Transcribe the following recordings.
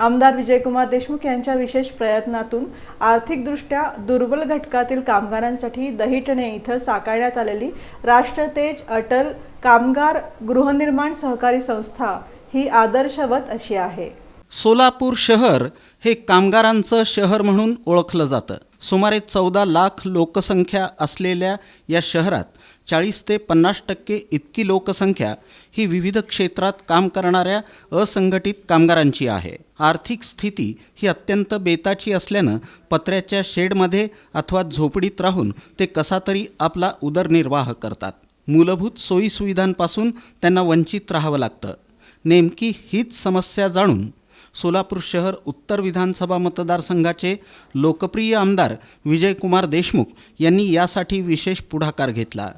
आमदार विजयकुमार देशमुख यांच्या विशेष प्रयत्नातून आर्थिकदृष्ट्या दुर्बल घटकातील कामगारांसाठी दहिटणे इथं साकारण्यात आलेली राष्ट्रतेज अटल कामगार गृहनिर्माण सहकारी संस्था ही आदर्शवत अशी आहे. सोलापूर शहर हे कामगारांचं शहर म्हणून ओळखलं जातं. सुमारे चौदा लाख लोकसंख्या असलेल्या या शहरात चाळीस ते पन्नास टक्के इतकी लोकसंख्या ही विविध क्षेत्रात काम करणाऱ्या असंघटित कामगारांची आहे. आर्थिक स्थिती ही अत्यंत बेताची असल्यानं पत्र्याच्या शेडमध्ये अथवा झोपडीत राहून ते कसा तरी आपला उदरनिर्वाह करतात. मूलभूत सोयीसुविधांपासून त्यांना वंचित राहावं लागतं. नेमकी हीच समस्या जाणून सोलापूर शहर उत्तर विधानसभा मतदारसंघाचे लोकप्रिय आमदार विजयकुमार देशमुख यांनी यासाठी विशेष पुढाकार घेतला.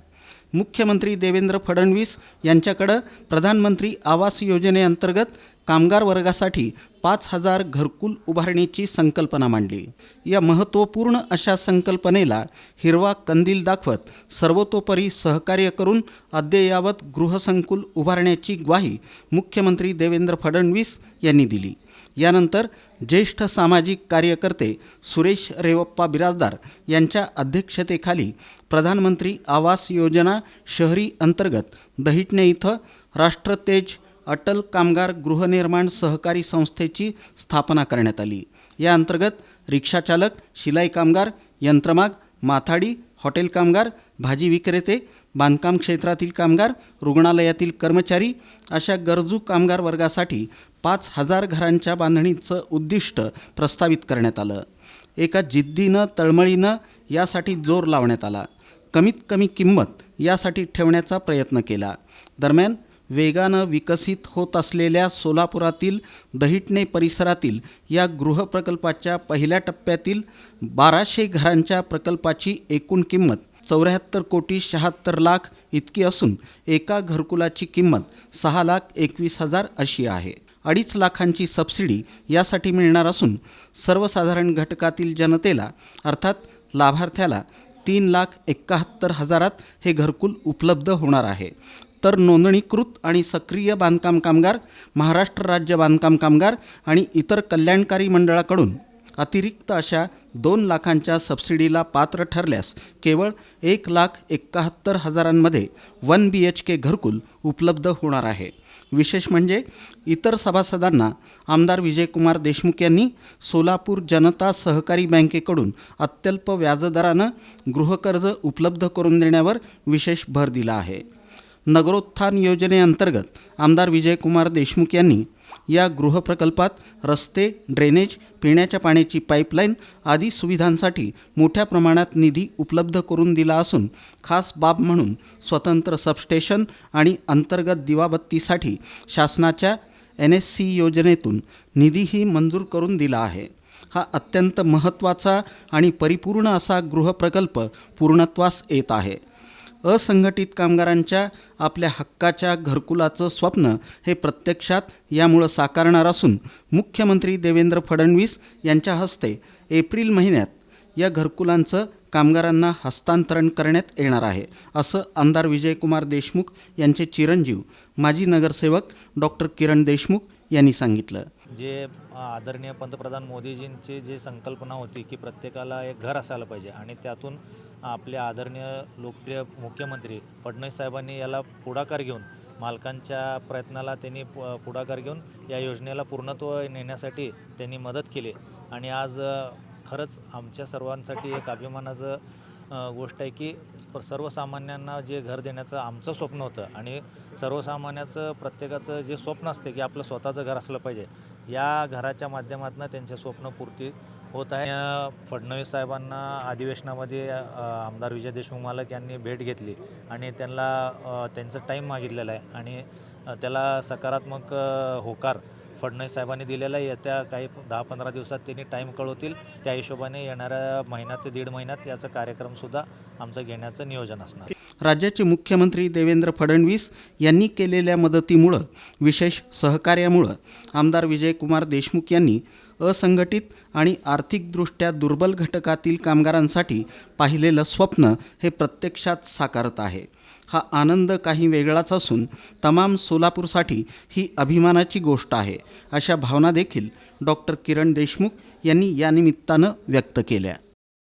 मुख्यमंत्री देवेंद्र फडणवीस यांच्याकडं प्रधानमंत्री आवास योजनेअंतर्गत कामगार वर्गासाठी पाच हजार घरकुल उभारणीची संकल्पना मांडली. या महत्त्वपूर्ण अशा संकल्पनेला हिरवा कंदील दाखवत सर्वतोपरी सहकार्य करून अद्ययावत गृहसंकुल उभारण्याची ग्वाही मुख्यमंत्री देवेंद्र फडणवीस यांनी दिली. यानंतर ज्येष्ठ सामाजिक कार्यकर्ते सुरेश रेवप्पा बिराजदार यांच्या अध्यक्षतेखाली प्रधानमंत्री आवास योजना शहरी अंतर्गत दहिटणे इथं राष्ट्रतेज अटल कामगार गृहनिर्माण सहकारी संस्थेची स्थापना करण्यात आली. या अंतर्गत रिक्षाचालक शिलाई कामगार यंत्रमाग माथाडी हॉटेल कामगार भाजी विक्रेते बांधकाम क्षेत्रातील कामगार रुग्णालयातील कर्मचारी अशा गरजू कामगार वर्गासाठी पाच हजार घरांच्या बांधणीचं उद्दिष्ट प्रस्तावित करण्यात आलं. एका जिद्दीनं तळमळीनं यासाठी जोर लावण्यात आला. कमीत कमी किंमत यासाठी ठेवण्याचा प्रयत्न केला. दरम्यान वेगानं विकसित होत असलेल्या सोलापुरातील दहिटणे परिसरातील या गृहप्रकल्पाच्या पहिल्या टप्प्यातील बाराशे घरांच्या प्रकल्पाची एकूण किंमत चौऱ्याहत्तर कोटी शहात्तर लाख इतकी असून एका घरकुलाची किंमत सहा लाख एकवीस हजार अशी आहे. अडीच लाखांची सबसिडी यासाठी मिळणार असून सर्वसाधारण घटकातील जनतेला अर्थात लाभार्थ्याला तीन लाख एकाहत्तर हजारात हे घरकुल उपलब्ध होणार आहे. तर नोंदणीकृत आणि सक्रिय बांधकाम कामगार महाराष्ट्र राज्य बांधकाम कामगार आणि इतर कल्याणकारी मंडळाकडून अतिरिक्त अशा दोन लाखांच्या सबसिडीला पात्र ठरल्यास केवळ एक लाख एकाहत्तर हजारांमध्ये वन बी एच के घरकुल उपलब्ध होणार आहे. विशेष म्हणजे इतर सभासदांना आमदार विजयकुमार देशमुख यांनी सोलापूर जनता सहकारी बँकेकडून अत्यल्प व्याजदरानं गृहकर्ज उपलब्ध करून देण्यावर विशेष भर दिला आहे. नगरोत्थान योजनेअंतर्गत आमदार विजयकुमार देशमुख यांनी या गृहप्रकल्पात रस्ते ड्रेनेज पिण्याच्या पाण्याची पाईपलाईन आदी सुविधांसाठी मोठ्या प्रमाणात निधी उपलब्ध करून दिला असून खास बाब म्हणून स्वतंत्र सबस्टेशन आणि अंतर्गत दिवाबत्तीसाठी शासनाच्या एन एस सी योजनेतून निधीही मंजूर करून दिला आहे. हा अत्यंत महत्त्वाचा आणि परिपूर्ण असा गृहप्रकल्प पूर्णत्वास येत आहे. असंघटित कामगारांच्या आपल्या हक्काच्या घरकुलाचं स्वप्न हे प्रत्यक्षात यामुळं साकारणार असून मुख्यमंत्री देवेंद्र फडणवीस यांच्या हस्ते एप्रिल महिन्यात या घरकुलांचं कामगारांना हस्तांतरण करण्यात येणार आहे असं आमदार विजयकुमार देशमुख यांचे चिरंजीव माजी नगरसेवक डॉक्टर किरण देशमुख यांनी सांगितलं. जे आदरणीय पंतप्रधान मोदीजींची जी संकल्पना होती की प्रत्येकाला एक घर असायला पाहिजे आणि त्यातून आपले आदरणीय लोकप्रिय मुख्यमंत्री फडणवीस साहेबांनी याला पुढाकार घेऊन मालकांच्या प्रयत्नाला त्यांनी पुढाकार घेऊन या योजनेला पूर्णत्व नेण्यासाठी त्यांनी मदत केली. आणि आज खरंच आमच्या सर्वांसाठी एक अभिमानाचं गोष्ट आहे की सर्वसामान्यांना जे घर देण्याचं आमचं स्वप्न होतं आणि सर्वसामान्याचं प्रत्येकाचं जे स्वप्न असते की आपलं स्वतःचं घर असलं पाहिजे या घराच्या माध्यमातून त्यांचे स्वप्नपूर्ती होत आहे. फडणवीस साहेबांना अधिवेशनामध्ये आमदार विजय देशमुख मालक यांनी भेट घेतली आणि त्यांना त्यांचं टाईम मागितलेला आहे. आणि त्याला सकारात्मक होकार फडणवीस साहेबांनी दिलेला आहे. येत्या काही दहा पंधरा दिवसात त्यांनी टाईम कळवतील. त्या हिशोबाने येणाऱ्या महिन्यात ते दीड महिन्यात याचा कार्यक्रमसुद्धा आमचं घेण्याचं नियोजन असणार. राज्याचे मुख्यमंत्री देवेंद्र फडणवीस यांनी केलेल्या मदतीमुळं विशेष सहकार्यामुळं आमदार विजयकुमार देशमुख यांनी असंघटित आणि आर्थिकदृष्ट्या दुर्बल घटकातील कामगारांसाठी पाहिलेलं स्वप्न हे प्रत्यक्षात साकारत आहे. हा आनंद काही वेगळाच असून तमाम सोलापूरसाठी ही अभिमानाची गोष्ट आहे अशा भावना देखील डॉक्टर किरण देशमुख यांनी या निमित्तानं व्यक्त केल्या.